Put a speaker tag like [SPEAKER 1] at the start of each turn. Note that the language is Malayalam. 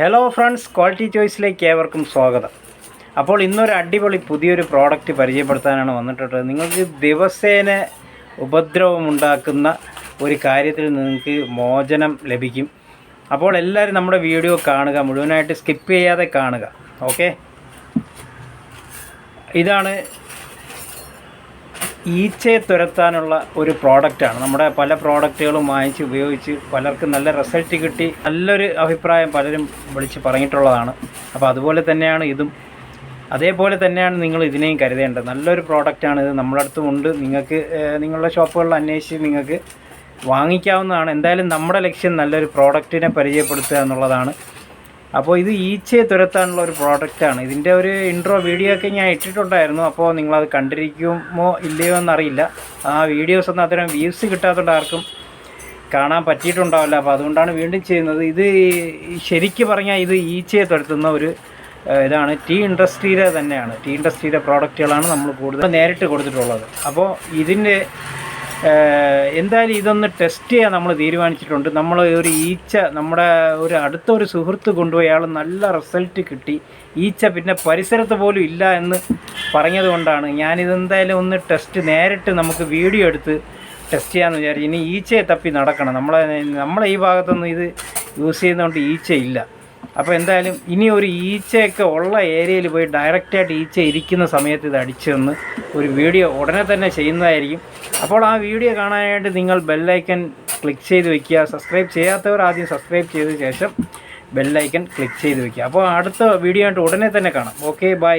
[SPEAKER 1] ഹലോ ഫ്രണ്ട്സ് ക്വാളിറ്റി ചോയ്സിലേക്ക് ഏവർക്കും സ്വാഗതം. അപ്പോൾ ഇന്നൊരു അടിപൊളി പുതിയൊരു പ്രോഡക്റ്റ് പരിചയപ്പെടുത്താനാണ് വന്നിട്ടുള്ളത്. നിങ്ങൾക്ക് ദിവസേന ഉപദ്രവമുണ്ടാക്കുന്ന ഒരു കാര്യത്തിൽ നിങ്ങൾക്ക് മോചനം ലഭിക്കും. അപ്പോൾ എല്ലാവരും നമ്മുടെ വീഡിയോ കാണുക മുഴുവനായിട്ട് സ്കിപ്പ് ചെയ്യാതെ കാണുക. ഓക്കെ ഇതാണ് ഈച്ചയെ തുരത്താനുള്ള ഒരു പ്രോഡക്റ്റാണ് നമ്മുടെ പല പ്രോഡക്റ്റുകളും വാങ്ങിച്ച് ഉപയോഗിച്ച് പലർക്കും നല്ല റിസൾട്ട് കിട്ടി. നല്ലൊരു അഭിപ്രായം പലരും വിളിച്ച് പറഞ്ഞിട്ടുള്ളതാണ്. അപ്പോൾ അതുപോലെ തന്നെയാണ് ഇതും. അതേപോലെ തന്നെയാണ് നിങ്ങൾ ഇതിനെയും കരുതേണ്ടത്. നല്ലൊരു പ്രോഡക്റ്റാണ് ഇത്. നമ്മുടെ അടുത്തും ഉണ്ട്. നിങ്ങൾക്ക് നിങ്ങളുടെ ഷോപ്പുകളിൽ അന്വേഷിച്ച് നിങ്ങൾക്ക് വാങ്ങിക്കാവുന്നതാണ്. എന്തായാലും നമ്മുടെ ലക്ഷ്യം നല്ലൊരു പ്രോഡക്റ്റിനെ പരിചയപ്പെടുത്തുക എന്നുള്ളതാണ്. അപ്പോൾ ഇത് ഈച്ചയെ തുരത്താനുള്ള ഒരു പ്രോഡക്റ്റാണ് ഇതിന്റെ ഒരു ഇൻട്രോ വീഡിയോ ഒക്കെ ഞാൻ ഇട്ടിട്ടുണ്ടായിരുന്നു. അപ്പോൾ നിങ്ങളത് കണ്ടിരിക്കുമോ ഇല്ലയോ എന്നറിയില്ല. ആ വീഡിയോസ് ഒന്നും അത്തരം വ്യൂസ് കിട്ടാത്തതുകൊണ്ട് ആർക്കും കാണാൻ പറ്റിയിട്ടുണ്ടാവില്ല. അപ്പോൾ അതുകൊണ്ടാണ് വീണ്ടും ചെയ്യുന്നത്. ഇത് ശരിക്കും പറഞ്ഞാൽ ഇത് ഈച്ചയെ തുരത്തുന്ന ഒരു ഇതാണ്. ടീ ഇൻഡസ്ട്രിയിലെ തന്നെയാണ്. ടീ ഇൻഡസ്ട്രിയിലെ പ്രോഡക്റ്റുകളാണ് നമ്മൾ കൂടുതൽ നേരിട്ട് കൊടുത്തിട്ടുള്ളത്. അപ്പോൾ ഇതിന്റെ എന്തായാലും ഇതൊന്ന് ടെസ്റ്റ് ചെയ്യാൻ നമ്മൾ തീരുമാനിച്ചിട്ടുണ്ട്. നമ്മൾ ഒരു ഈച്ച നമ്മുടെ ഒരു അടുത്ത ഒരു സുഹൃത്ത് കൊണ്ടുപോയി അയാൾ നല്ല റിസൾട്ട് കിട്ടി. ഈച്ച പിന്നെ പരിസരത്ത് പോലും ഇല്ല എന്ന് പറഞ്ഞതുകൊണ്ടാണ് ഞാനിതെന്തായാലും ഒന്ന് ടെസ്റ്റ് നേരിട്ട് നമുക്ക് വീഡിയോ എടുത്ത് ടെസ്റ്റ് ചെയ്യാമെന്ന് വിചാരിച്ചു ഇനി ഈച്ചയെ തപ്പി നടക്കണം. നമ്മളെ നമ്മളെ ഈ ഭാഗത്തൊന്നും ഇത് യൂസ് ചെയ്യുന്നതുകൊണ്ട് ഈച്ച ഇല്ല അപ്പോൾ എന്തായാലും ഇനി ഒരു ഈച്ചയൊക്കെ ഉള്ള ഏരിയയിൽ പോയി ഡയറക്റ്റായിട്ട് ഈച്ച ഇരിക്കുന്ന സമയത്ത് ഇത് അടിച്ചു തന്ന് ഒരു വീഡിയോ ഉടനെ തന്നെ ചെയ്യുന്നതായിരിക്കും. അപ്പോൾ ആ വീഡിയോ കാണാനായിട്ട് നിങ്ങൾ ബെല്ലൈക്കൻ ക്ലിക്ക് ചെയ്ത് വെക്കുക. സബ്സ്ക്രൈബ് ചെയ്യാത്തവർ ആദ്യം സബ്സ്ക്രൈബ് ചെയ്ത ശേഷം ബെല്ലൈക്കൻ ക്ലിക്ക് ചെയ്ത് വെക്കുക. അപ്പോൾ അടുത്ത വീഡിയോ ആയിട്ട് ഉടനെ തന്നെ കാണാം. Okay bye